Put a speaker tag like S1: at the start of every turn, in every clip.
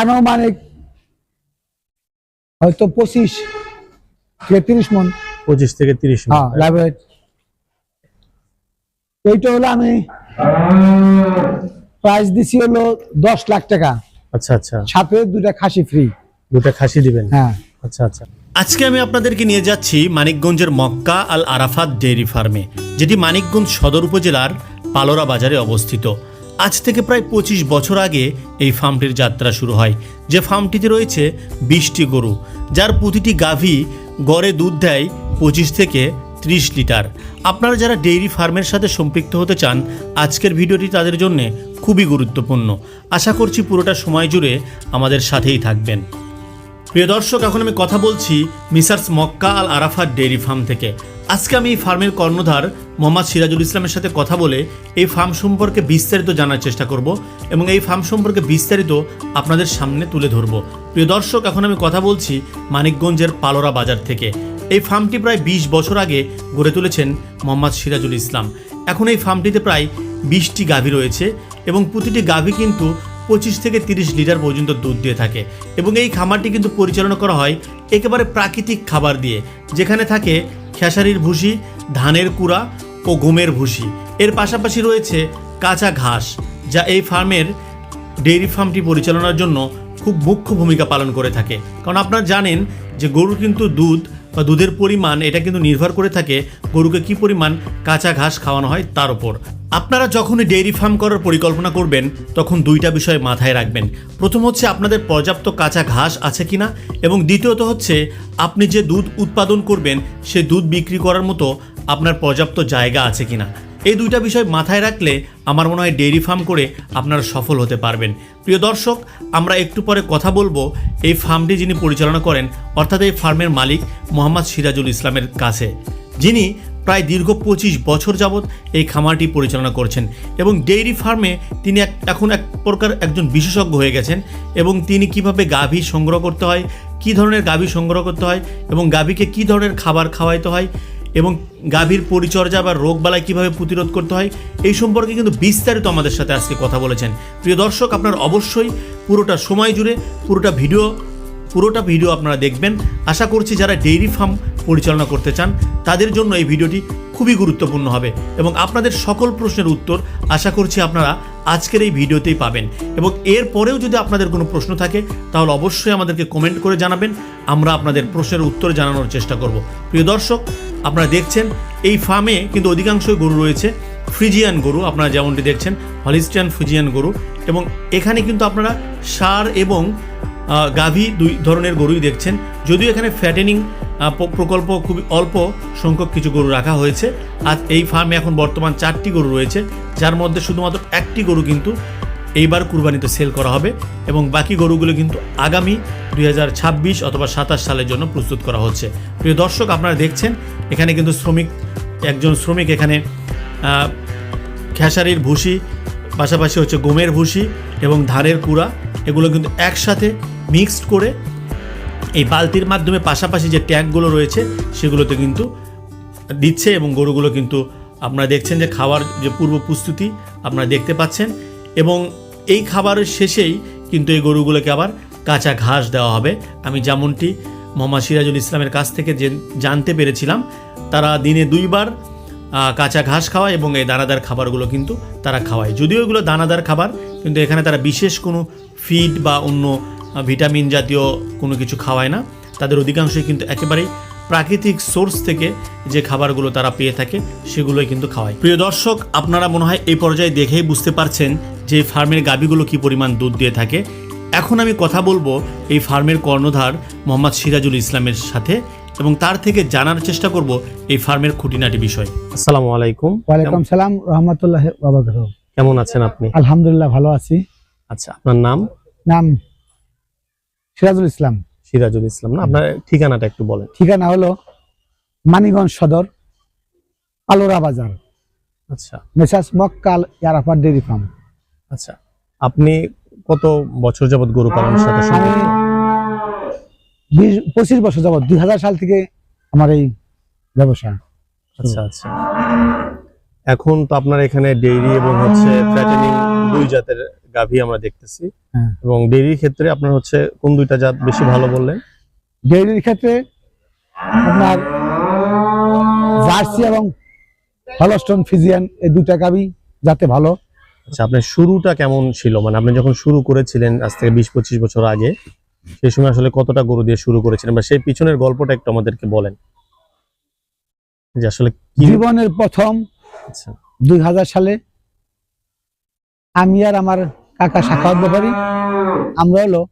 S1: আনুমানিক হয়তো পঁচিশ থেকে তিরিশ মন।
S2: পঁচিশ থেকে তিরিশ
S1: হ্যাঁ লাইব্রেরি এইটা হলো আমি প্রাইস দিছি হলো দশ লাখ টাকা।
S2: আচ্ছা আচ্ছা।
S1: সাথে দুটা খাসি ফ্রি
S2: দুটা খাসি দিবেন?
S1: হ্যাঁ।
S2: আচ্ছা আচ্ছা।
S3: আজকে আমি আপনাদেরকে নিয়ে যাচ্ছি মানিকগঞ্জের মক্কা আল আরাফাত ডেইরি ফার্মে, যেটি মানিকগঞ্জ সদর উপজেলার পালোরা বাজারে অবস্থিত। আজ থেকে প্রায় পঁচিশ বছর আগে এই ফার্মটির যাত্রা শুরু হয়। যে ফার্মটিতে রয়েছে বিশটি গরু, যার প্রতিটি গাভী গড়ে দুধ দেয় পঁচিশ থেকে ত্রিশ লিটার। আপনারা যারা ডেইরি ফার্মের সাথে সম্পৃক্ত হতে চান, আজকের ভিডিওটি তাদের জন্য খুবই গুরুত্বপূর্ণ। আশা করছি পুরোটা সময় জুড়ে আমাদের সাথেই থাকবেন। প্রিয় দর্শক, এখন আমি কথা বলছি messrs Makka Al Arafat dairy farm থেকে। আজকে আমি এই ফার্মের কর্ণধার মোহাম্মদ সিরাজুল ইসলামের সাথে কথা বলে এই ফার্ম সম্পর্কে বিস্তারিত জানার চেষ্টা করব এবং এই ফার্ম সম্পর্কে বিস্তারিত আপনাদের সামনে তুলে ধরব। প্রিয় দর্শক, এখন আমি কথা বলছি মানিকগঞ্জের পালোরা বাজার থেকে। এই ফার্মটি প্রায় বিশ বছর আগে গড়ে তুলেছেন মোহাম্মদ সিরাজুল ইসলাম। এখন এই ফার্মটিতে প্রায় বিশটি গাভী রয়েছে এবং প্রতিটি গাভী কিন্তু পঁচিশ থেকে তিরিশ লিটার পর্যন্ত দুধ দিয়ে থাকে এবং এই খামারটি কিন্তু পরিচালনা করা হয় একেবারে প্রাকৃতিক খাবার দিয়ে, যেখানে থাকে খেসারির ভুসি, ধানের কুড়া ও গমের ভুসি। এর পাশাপাশি রয়েছে কাঁচা ঘাস, যা এই ফার্মের ডেইরি ফার্মটি পরিচালনার জন্য খুব মুখ্য ভূমিকা পালন করে থাকে। কারণ আপনারা জানেন যে গরুর কিন্তু দুধ বা দুধের পরিমাণ, এটা কিন্তু নির্ভর করে থাকে গরুকে কি পরিমাণ কাঁচা ঘাস খাওয়ানো হয় তার উপর। আপনারা যখনই ডেইরি ফার্ম করার পরিকল্পনা করবেন, তখন দুইটা বিষয় মাথায় রাখবেন। প্রথম হচ্ছে আপনাদের পর্যাপ্ত কাঁচা ঘাস আছে কিনা, এবং দ্বিতীয়ত হচ্ছে আপনি যে দুধ উৎপাদন করবেন, সে দুধ বিক্রি করার মতো আপনার পর্যাপ্ত জায়গা আছে কিনা। এই দুইটা বিষয় মাথায় রাখলে আমার মনে হয় ডেইরি ফার্ম করে আপনারা সফল হতে পারবেন। প্রিয় দর্শক, আমরা একটু পরে কথা বলব এই ফার্মটি যিনি পরিচালনা করেন, অর্থাৎ এই ফার্মের মালিক মোহাম্মদ সিরাজুল ইসলামের কাছে। যিনি প্রায় দীর্ঘ পঁচিশ বছর যাবৎ এই খামারটি পরিচালনা করছেন এবং ডেইরি ফার্মে তিনি এক এখন এক প্রকার একজন বিশেষজ্ঞ হয়ে গেছেন এবং তিনি কীভাবে গাভী সংগ্রহ করতে হয়, কী ধরনের গাভী সংগ্রহ করতে হয় এবং গাভীকে কী ধরনের খাবার খাওয়াইতে হয় এবং গাভীর পরিচর্যা বা রোগবালাই কীভাবে প্রতিরোধ করতে হয়, এই সম্পর্কে কিন্তু বিস্তারিত আমাদের সাথে আজকে কথা বলেছেন। প্রিয় দর্শক, আপনার অবশ্যই পুরোটা সময় জুড়ে পুরোটা ভিডিও পুরোটা ভিডিও আপনারা দেখবেন। আশা করছি যারা ডেইরি ফার্ম পরিচালনা করতে চান, তাদের জন্য এই ভিডিওটি খুবই গুরুত্বপূর্ণ হবে এবং আপনাদের সকল প্রশ্নের উত্তর আশা করছি আপনারা আজকের এই ভিডিওতেই পাবেন। এবং এর পরেও যদি আপনাদের কোনো প্রশ্ন থাকে, তাহলে অবশ্যই আমাদেরকে কমেন্ট করে জানাবেন, আমরা আপনাদের প্রশ্নের উত্তর জানানোর চেষ্টা করব। প্রিয় দর্শক, আপনারা দেখছেন, এই ফার্মে কিন্তু অধিকাংশই গরু রয়েছে ফ্রিজিয়ান গরু, আপনারা যেমনটি দেখছেন হলিস্টিয়ান ফ্রিজিয়ান গরু, এবং এখানে কিন্তু আপনারা সার এবং গাভী দুই ধরনের গরুই দেখছেন। যদিও এখানে ফ্যাটেনিং প্রকল্প খুবই অল্প সংখ্যক কিছু গরু রাখা হয়েছে। আর এই ফার্মে এখন বর্তমান চারটি গরু রয়েছে, যার মধ্যে শুধুমাত্র একটি গরু কিন্তু এইবার কুরবানিতে সেল করা হবে এবং বাকি গরুগুলো কিন্তু আগামী দুই হাজার ছাব্বিশ অথবা সাতাশ সালের জন্য প্রস্তুত করা হচ্ছে। প্রিয় দর্শক, আপনারা দেখছেন, এখানে কিন্তু শ্রমিক, একজন শ্রমিক এখানে খেসারির ভুসি, পাশাপাশি হচ্ছে গমের ভুসি এবং ধানের কুড়া, এগুলো কিন্তু একসাথে মিক্সড করে এই বালতির মাধ্যমে পাশাপাশি যে ট্যাঙ্কগুলো রয়েছে, সেগুলোতে কিন্তু দিচ্ছে এবং গরুগুলো কিন্তু আপনারা দেখছেন যে খাওয়ার যে পূর্ব প্রস্তুতি আপনারা দেখতে পাচ্ছেন এবং এই খাবারের শেষেই কিন্তু এই গরুগুলোকে আবার কাঁচা ঘাস দেওয়া হবে। আমি যেমনটি মোহাম্মদ সিরাজুল ইসলামের কাছ থেকে যে জানতে পেরেছিলাম, তারা দিনে দুইবার কাঁচা ঘাস খাওয়ায় এবং এই দানাদার খাবারগুলো কিন্তু তারা খাওয়ায়। যদিও এগুলো দানাদার খাবার, কিন্তু এখানে তারা বিশেষ কোনো ফিড বা অন্য ভিটামিন জাতীয় কোনো কিছু খাওয়ায় না। তাদের অধিকাংশই কিন্তু একেবারেই প্রাকৃতিক সোর্স থেকে যে খাবারগুলো তারা পেয়ে থাকে সেগুলোই কিন্তু খাওয়ায়। প্রিয় দর্শক আপনারা মনে হয় এই পর্যায়ে দেখেই বুঝতে পারছেন যে ফার্মের গাভীগুলো কি পরিমাণ দুধ দিয়ে থাকে। এখন আমি কথা বলব এই ফার্মের কর্ণধার মোহাম্মদ সিরাজুল ইসলামের সাথে এবং তার থেকে জানার চেষ্টা করব এই ফার্মের খুঁটিনাটি বিষয়।
S2: আসসালামু আলাইকুম।
S1: ওয়ালাইকুম সালাম রহমতুল্লাহ
S2: কেমন আছেন আপনি?
S1: আলহামদুলিল্লাহ ভালো আছি।
S2: আচ্ছা আপনার নাম?
S1: নাম সিরাজুল ইসলাম।
S2: সিরাজুল ইসলাম না আপনার ঠিকানাটা একটু বলেন।
S1: ঠিকানা হলো মানিগঞ্জ সদর আলোরা বাজার।
S2: আচ্ছা।
S1: মেসাস মক্কাল ইয়ারাফার ডেরি ফার্ম।
S2: আচ্ছা আপনি কত বছর যাবত গরু পালনের সাথে সম্পৃক্ত?
S1: বিশ পঁচিশ বছর যাবত দুই হাজার সাল থেকে আমার এই ব্যবসা।
S2: আচ্ছা আচ্ছা। এখন তো আপনার এখানে ডেইরি এবং হচ্ছে ফ্যাটেনিং দুই জাতের গাভী আমরা দেখতেছি।
S1: হ্যাঁ।
S2: এবং ডেইরির ক্ষেত্রে আপনার হচ্ছে কোন দুইটা জাত বেশি ভালো বললেন?
S1: ডেইরির ক্ষেত্রে আপনার জার্সি এবং হলস্টন ফিজিয়ান এই দুটা গাবি যাতে ভালো।
S2: আচ্ছা আপনার শুরুটা কেমন ছিল? মানে আপনি যখন শুরু করেছিলেন আজ থেকে বিশ পঁচিশ বছর আগে সেই সময় আসলে কতটা গরু দিয়ে শুরু করেছিলেন? বা সেই পিছনের গল্পটা একটু আমাদেরকে বলেন। যে আসলে
S1: জীবনের প্রথম দুই হাজার সালে আমি আর আমার কাকা শাখাওয়াত ব্যাপারী আমরা হলো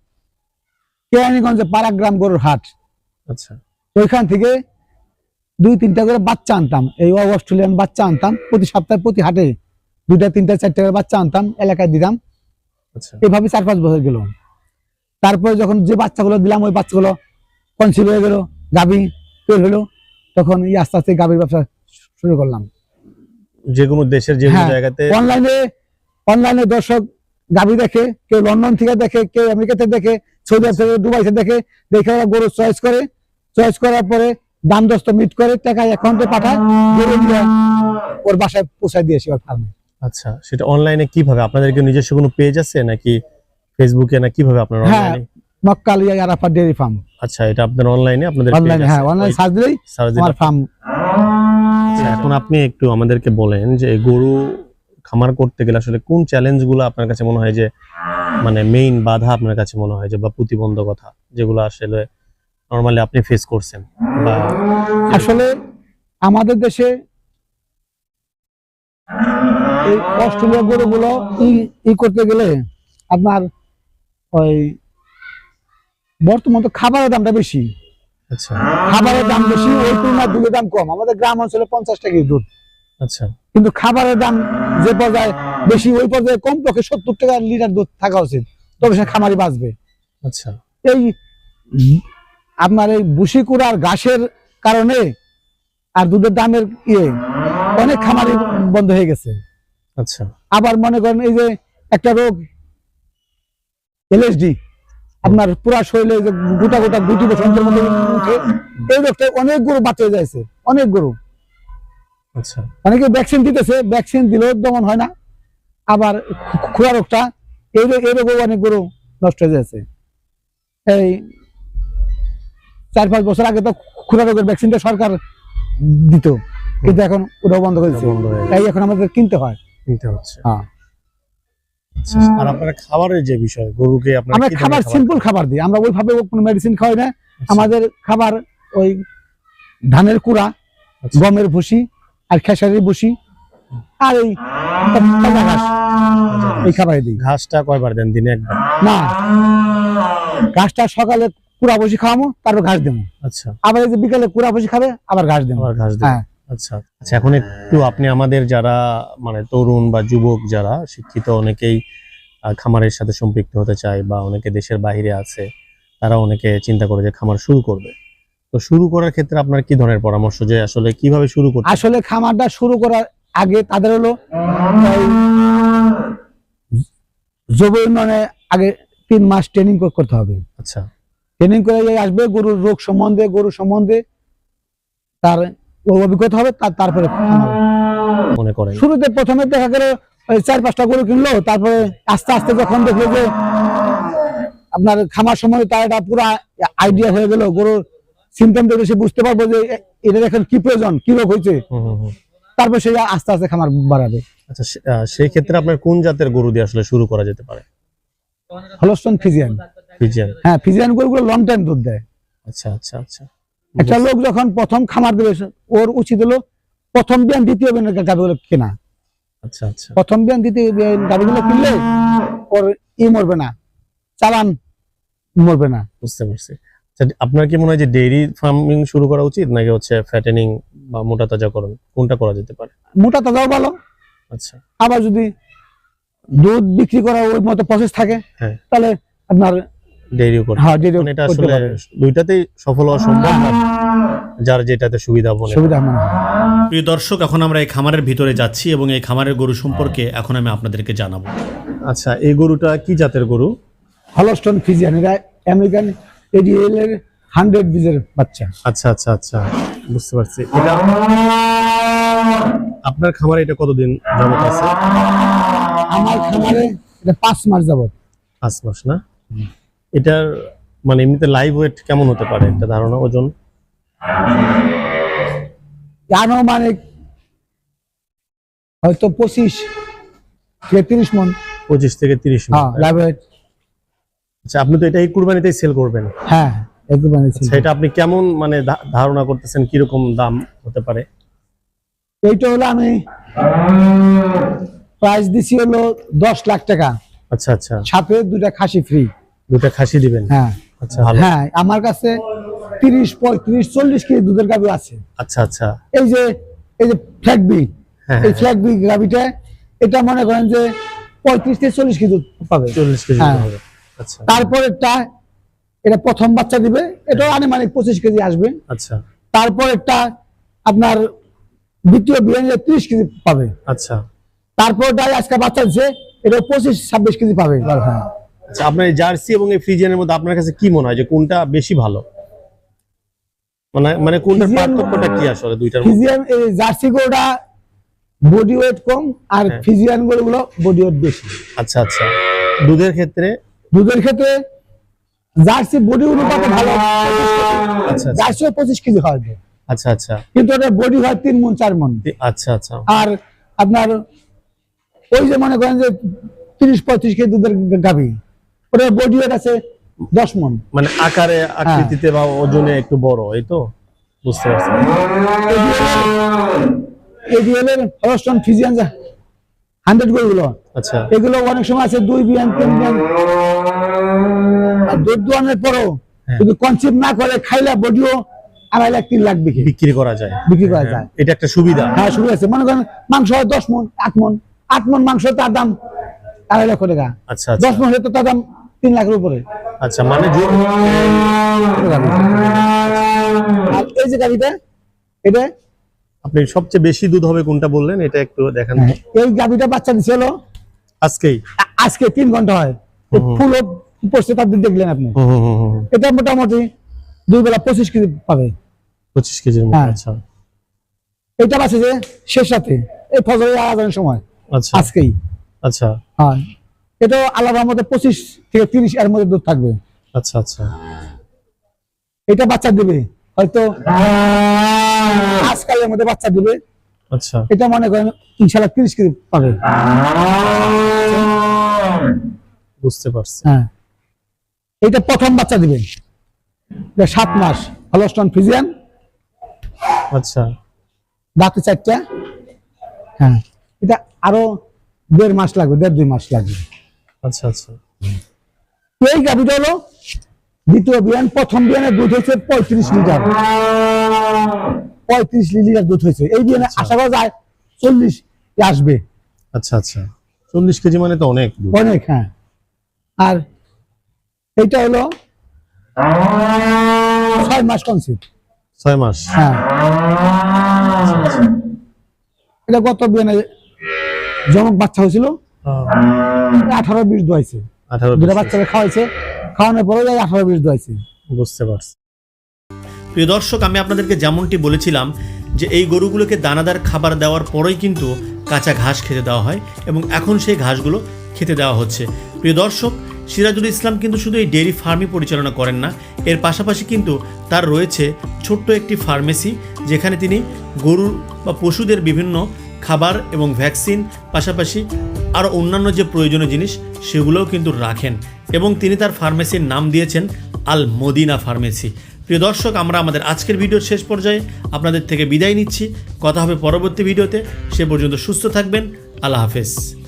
S1: কেরানীগঞ্জে পাড়াগ্রাম গরুর হাট।
S2: আচ্ছা।
S1: ওইখান থেকে দুই তিনটা করে বাচ্চা আনতাম। এই অস্ট্রেলিয়ান বাচ্চা আনতাম। প্রতি সপ্তাহে প্রতি হাটে দুইটা তিনটা চারটা করে বাচ্চা আনতাম এলাকায় দিতাম।
S2: আচ্ছা।
S1: এভাবে চার পাঁচ বছর গেল। তারপরে যখন যে বাচ্চাগুলো দিলাম ওই বাচ্চাগুলো কনসিল হয়ে গেল গাবি তৈরি হলো। তখন এই আস্তে আস্তে গাবির ব্যবসা শুরু করলাম।
S2: যে কোনো দেশের যে কোনো
S1: হ্যাঁ,
S2: জায়গাতে
S1: অনলাইনে অনলাইনে দর্শক গাবি দেখে কেউ লন্ডন থেকে দেখে কেউ আমেরিকাতে দেখে সৌদি আরব থেকে দুবাই দেখে দেখে ওরা গরু চয়েস করে। চয়েস করার পরে দাম দস্ত মিট করে টাকা অ্যাকাউন্টে পাঠায় গরু ওর বাসায় পৌঁছায় দিয়েছি ওর ফার্মে
S2: আচ্ছা সেটা অনলাইনে কীভাবে? আপনাদের কি নিজস্ব কোনো পেজ আছে নাকি ফেসবুকে না কীভাবে আপনারা
S1: হ্যাঁ,
S2: অনলাইনে
S1: মক্কাল ইয়া আরাফা ডেয়ারি ফার্ম
S2: আচ্ছা এটা আপনার অনলাইনে আপনাদের
S1: অনলাইনে হ্যাঁ অনলাইন সার্চ দিলেই আমার ফার্ম
S2: আচ্ছা, এখন আপনি একটু আমাদেরকে বলেন যে গরু খামার করতে গেলে আসলে কোন চ্যালেঞ্জগুলো আপনার কাছে মনে হয় যে মানে মেইন বাধা আপনার কাছে মনে হয় যে বা প্রতিবন্ধকতা যেগুলো আসলে নর্মালি আপনি ফেস করছেন? বা
S1: আসলে আমাদের দেশে এই অস্ট্রেলিয়া গরুগুলো ই করতে গেলে আপনার ওই বর্তমান তো খাবারের দামটা বেশি।
S2: আচ্ছা
S1: খাবারের দাম বেশি ওই তুলনায় দুধের দাম কম। আমাদের গ্রাম অঞ্চলে পঞ্চাশ টাকা দুধ।
S2: আচ্ছা।
S1: কিন্তু খাবারের দাম যে পর্যায়ে বেশি ওই পর্যায়ে কম পক্ষে সত্তর টাকা লিটার দুধ থাকা উচিত। তবে সে খামারি বাঁচবে।
S2: আচ্ছা।
S1: এই আপনার এই বুসি কুড়ার ঘাসের কারণে আর দুধের দামের ইয়ে অনেক খামারি বন্ধ হয়ে গেছে।
S2: আচ্ছা।
S1: আবার মনে করেন এই যে একটা রোগ এলএসডি। আপনার পুরা শরীরে যে গোটা গোটা গুটি বসন্তের মধ্যে উঠে এই রোগটা অনেক গরু বাঁচতে যাচ্ছে অনেক গরু।
S2: আচ্ছা।
S1: অনেকে ভ্যাকসিন দিতেছে ভ্যাকসিন দিলেও দমন হয় না আবার খু- খুরা রোগটা এই এই রোগও অনেক গরু নষ্ট হয়ে যাচ্ছে এই চার পাঁচ বছর আগে তো খুরা রোগের ভ্যাকসিনটা সরকার দিত কিন্তু এখন ওটাও বন্ধ করে দিচ্ছে। তাই এখন আমাদের কিনতে হয়।
S2: নিতে হচ্ছে।
S1: হ্যাঁ।
S2: আচ্ছা, আর আপনার খাবারের যে বিষয় গরুকে
S1: আমরা খাবার সিম্পল খাবার দিই। আমরা ওইভাবে কোনো মেডিসিন খাওয়াই না।
S2: আচ্ছা।
S1: আমাদের খাবার ওই ধানের কুড়া
S2: আচ্ছা।
S1: গমের ভুসি আর খেসারির ভুসি আর এই ঘাস। এই খাবার দিই।
S2: ঘাসটা কয়বার দেন দিনে একবার?
S1: না। ঘাসটা সকালে কুড়া বসি খাওয়াবো তারপর ঘাস দেবো
S2: আচ্ছা।
S1: আবার এই যে বিকালে কুড়া বসি খাবে আবার ঘাস দেবো
S2: আবার ঘাস দেন
S1: হ্যাঁ।
S2: আচ্ছা আচ্ছা এখন একটু আপনি আমাদের যারা মানে তরুণ বা যুবক যারা শিক্ষিত অনেকেই খামারের সাথে সম্পৃক্ত হতে চায় বা অনেকে দেশের বাইরে আছে তারা অনেকে চিন্তা করে যে খামার শুরু করবে। তো শুরু করার ক্ষেত্রে আপনার কি ধরনের পরামর্শ যে আসলে কীভাবে শুরু করতে
S1: আসলে খামারটা শুরু করার আগে তাদের হলো উন্নয়নে আগে তিন মাস ট্রেনিং করতে হবে।
S2: আচ্ছা।
S1: ট্রেনিং করে আসবে গরুর রোগ সম্বন্ধে গরু সম্বন্ধে তার অভিজ্ঞতা হবে তারপরে।
S2: মনে করেন।
S1: শুরুতে প্রথমে দেখা গেল চার পাঁচটা গরু কিনলো তারপরে আস্তে আস্তে যখন দেখল যে আপনার খামার সময় তার একটা পুরো আইডিয়া হয়ে গেল গরুর সিমটম দেখলে সে বুঝতে পারব যে এটার এখন কি প্রয়োজন কি রোগ হয়েছে। তারপর সে আস্তে আস্তে খামার বাড়াবে।
S2: আচ্ছা সেই ক্ষেত্রে আপনার কোন জাতের গরু দিয়ে আসলে শুরু করা যেতে পারে?
S1: Holstein Friesian.
S2: ফিজিয়ান।
S1: হ্যাঁ ফিজিয়ান গরুগুলো লং টাইম দুধ দেয়।
S2: আচ্ছা আচ্ছা আচ্ছা।
S1: একটা লোক যখন প্রথম খামার দেবে ওর উচিত হলো প্রথম বিয়ান দ্বিতীয় বিয়ান গাভিগুলো কেনা।
S2: আচ্ছা আচ্ছা।
S1: প্রথম বিয়ান দ্বিতীয় বিয়ান গাভিগুলো কিনলে ওর ই মরবে না চালান মরবে না।
S2: বুঝতে পারছি। আচ্ছা আপনার কি মনে হয় যে ডেইরি ফার্মিং শুরু করা উচিত নাকি হচ্ছে ফ্যাটেনিং বা মোটা তাজা তাজাকরণ? কোনটা করা যেতে পারে?
S1: মোটা তাজাও ভালো।
S2: আচ্ছা।
S1: আবার যদি দুধ বিক্রি করা ওই মতো প্রসেস থাকে
S2: হ্যাঁ।
S1: তাহলে আপনার
S2: ডেইরিও করে
S1: হ্যাঁ
S2: এটা আসলে দুইটাতেই সফল হওয়া সম্ভব না। যার যেটাতে সুবিধা মনে
S1: সুবিধা মনে
S3: প্রিয় দর্শক এখন আমরা এই খামারের ভিতরে যাচ্ছি এবং এই খামারের গরু সম্পর্কে এখন আমি আপনাদেরকে জানাব।
S2: আচ্ছা এই গরুটা কি জাতের গরু?
S1: হলস্টন ফিজিয়ান এরা আমেরিকান এডিএল এর হান্ড্রেড বীজের বাচ্চা।
S2: আচ্ছা আচ্ছা আচ্ছা বুঝতে পারছি। এটা আপনার খামারে এটা কতদিন যাবত আছে?
S1: আমার খামারে এটা পাঁচ মাস যাবত।
S2: পাঁচ মাস না? এটার মানে এমনিতে লাইভ ওয়েট কেমন হতে পারে? একটা ধারণা ওজন?
S1: আনুমানিক হয়তো পঁচিশ থেকে তিরিশ মন।
S2: পঁচিশ থেকে তিরিশ
S1: হ্যাঁ লাইব্রেরি
S2: আচ্ছা আপনি তো এটা এই কুরবানিতেই সেল করবেন।
S1: হ্যাঁ একটু বানিয়েছি
S2: আচ্ছা এটা আপনি কেমন মানে ধারণা করতেছেন কীরকম দাম হতে পারে?
S1: এইটা হলো আমি প্রাইস দিছি হলো দশ লাখ টাকা।
S2: আচ্ছা আচ্ছা।
S1: সাথে দুটা খাসি ফ্রি
S2: দুটা খাসি দিবেন?
S1: হ্যাঁ।
S2: আচ্ছা
S1: হ্যাঁ আমার কাছে তিরিশ পঁয়ত্রিশ চল্লিশ কেজি দুধের গাভি আছে।
S2: আচ্ছা আচ্ছা।
S1: এই যে এই যে বি
S2: হ্যাঁ,
S1: এই বি গাভিটা এটা মনে করেন যে পঁয়ত্রিশ থেকে চল্লিশ কেজি দুধ পাবে।
S2: চল্লিশ কেজি
S1: হ্যাঁ।
S2: হবে আচ্ছা।
S1: তারপরেরটা এটা প্রথম বাচ্চা দিবে এটাও আনুমানিক পঁচিশ কেজি আসবে।
S2: আচ্ছা।
S1: তারপরেরটা আপনার দ্বিতীয় বিরিয়ানি ত্রিশ কেজি পাবে।
S2: আচ্ছা।
S1: তারপরটা আজকে বাচ্চা দিচ্ছে এটা পঁচিশ ছাব্বিশ কেজি পাবে। হ্যাঁ।
S2: আচ্ছা আপনার জার্সি এবং এই ফ্রিজিয়ানের মধ্যে আপনার কাছে কি মনে হয় যে কোনটা বেশি ভালো? মানে মানে কোনটার
S1: ফ্রিজিয়ান-
S2: পার্থক্যটা কি আসলে দুইটার মধ্যে?
S1: এই জার্সি গরুটা বডি ওয়েট কম আর
S2: হ্যাঁ।
S1: ফিজিয়ান গরুগুলো বডি ওয়েট বেশি।
S2: আচ্ছা আচ্ছা। দুধের ক্ষেত্রে?
S1: দুধের ক্ষেত্রে জার্সি বডি অনুপাতে ভালো।
S2: আচ্ছা আচ্ছা।
S1: জার্সি পঁচিশ কেজি হয়
S2: আচ্ছা আচ্ছা।
S1: কিন্তু ওটা বডি হয় তিন মন চার মন।
S2: এ- আচ্ছা আচ্ছা।
S1: আর আপনার ওই যে মনে করেন যে তিরিশ পঁয়ত্রিশ কেজি দুধের গাভি। ওটা বডি ওয়েট আছে দশ মন।
S2: মানে আকারে
S1: হ্যাঁ।
S2: আকৃতিতে বা ওজনে একটু বড় এই তো? বুঝতে পারছি।
S1: হলস্টন ফিজিয়ান হান্ড্রেড গরুগুলো
S2: আচ্ছা।
S1: এগুলো অনেক সময় আছে দুই বিয়ান তিন বিয়ান। দুধ দোয়ানোর পরও
S2: হ্যাঁ।
S1: যদি না করে খাইলা বডিও আড়াই লাখ তিন লাখ বিক্রি।
S2: বিক্রি করা যায়।
S1: বিক্রি করা
S2: হ্যাঁ,
S1: যায়।
S2: এটা একটা সুবিধা।
S1: হ্যাঁ শুরু আছে। মনে করেন মাংস হয় দশ মন আট মন। আট মন মাংস তার দাম আড়াই লক্ষ টাকা।
S2: আচ্ছা আচ্ছা।
S1: দশ মন হলে তো তার দাম তিন লাখের উপরে।
S2: আচ্ছা মানে
S1: আর এই যে গাড়িটা এটা?
S2: আপনি সবচেয়ে বেশি দুধ হবে কোনটা বললেন এটা একটু দেখান।
S1: হ্যাঁ, এই গাভিটা বাচ্চা দিছে হলো?
S2: আজকেই?
S1: আজকে তিন ঘণ্টা হয়। ফুল তার দিন দেখলেন আপনি। এটা মোটামুটি দুই বেলা পঁচিশ কেজি পাবে।
S2: পঁচিশ কেজির মতো
S1: হ্যাঁ।
S2: আচ্ছা।
S1: এটা বাসে যে শেষ রাতে। এই ফজরের আজানের সময়।
S2: আচ্ছা।
S1: আজকেই।
S2: আচ্ছা।
S1: হ্যাঁ। এটাও আলাদার মধ্যে পঁচিশ থেকে তিরিশ এর মধ্যে দুধ থাকবে।
S2: আচ্ছা আচ্ছা।
S1: এটা বাচ্চা দিবে। হয়তো আজকালের মধ্যে বাচ্চা দিবে।
S2: আচ্ছা।
S1: এটা মনে করেন ইনশাল্লাহ তিরিশ কেজি পাবে।
S2: বুঝতে পারছি।
S1: হ্যাঁ। এটা প্রথম বাচ্চা দিবে। এটা সাত মাস। Holstein Friesian.
S2: আচ্ছা।
S1: দাঁতে চারটা। হ্যাঁ। এটা আরও দেড় মাস লাগবে দেড় দুই মাস লাগবে।
S2: আচ্ছা আচ্ছা।
S1: এই গাভিটা হলো দ্বিতীয় বিয়ান প্রথম বিয়ানের দুধ হয়েছে পঁয়ত্রিশ লিটার। পঁয়ত্রিশ লিটার দুধ হয়েছে। এই বিয়ানে
S2: আচ্ছা।
S1: আশা করা যায় চল্লিশ আসবে।
S2: আচ্ছা আচ্ছা। চল্লিশ কেজি মানে তো অনেক
S1: অনেক হ্যাঁ। আর এইটা হলো ছয় মাস কনসিপ্ট
S2: ছয় মাস।
S1: হ্যাঁ। এটা গত বিয়ানে জমক বাচ্চা হয়েছিল। আঠারো বিশ দোয়াইছে। দুটা বাচ্চাকে খাওয়াইছে। খাওয়ানোর পরে আঠারো বিশ দোয়াইছে।
S2: বুঝতে পারছি।
S3: প্রিয় দর্শক আমি আপনাদেরকে যেমনটি বলেছিলাম যে এই গরুগুলোকে দানাদার খাবার দেওয়ার পরেই কিন্তু কাঁচা ঘাস খেতে দেওয়া হয় এবং এখন সেই ঘাসগুলো খেতে দেওয়া হচ্ছে। প্রিয় দর্শক সিরাজুল ইসলাম কিন্তু শুধু এই ডেয়ারি ফার্মই পরিচালনা করেন না এর পাশাপাশি কিন্তু তার রয়েছে ছোট্ট একটি ফার্মেসি যেখানে তিনি গরুর বা পশুদের বিভিন্ন খাবার এবং ভ্যাকসিন পাশাপাশি আরও অন্যান্য যে প্রয়োজনীয় জিনিস, সেগুলোও কিন্তু রাখেন। এবং তিনি তার ফার্মেসির নাম দিয়েছেন আল মদিনা ফার্মেসি। প্রিয় দর্শক, আমরা আমাদের আজকের ভিডিওর শেষ পর্যায়ে আপনাদের থেকে বিদায় নিচ্ছি। কথা হবে পরবর্তী ভিডিওতে। সে পর্যন্ত সুস্থ থাকবেন। আল্লাহ হাফেজ।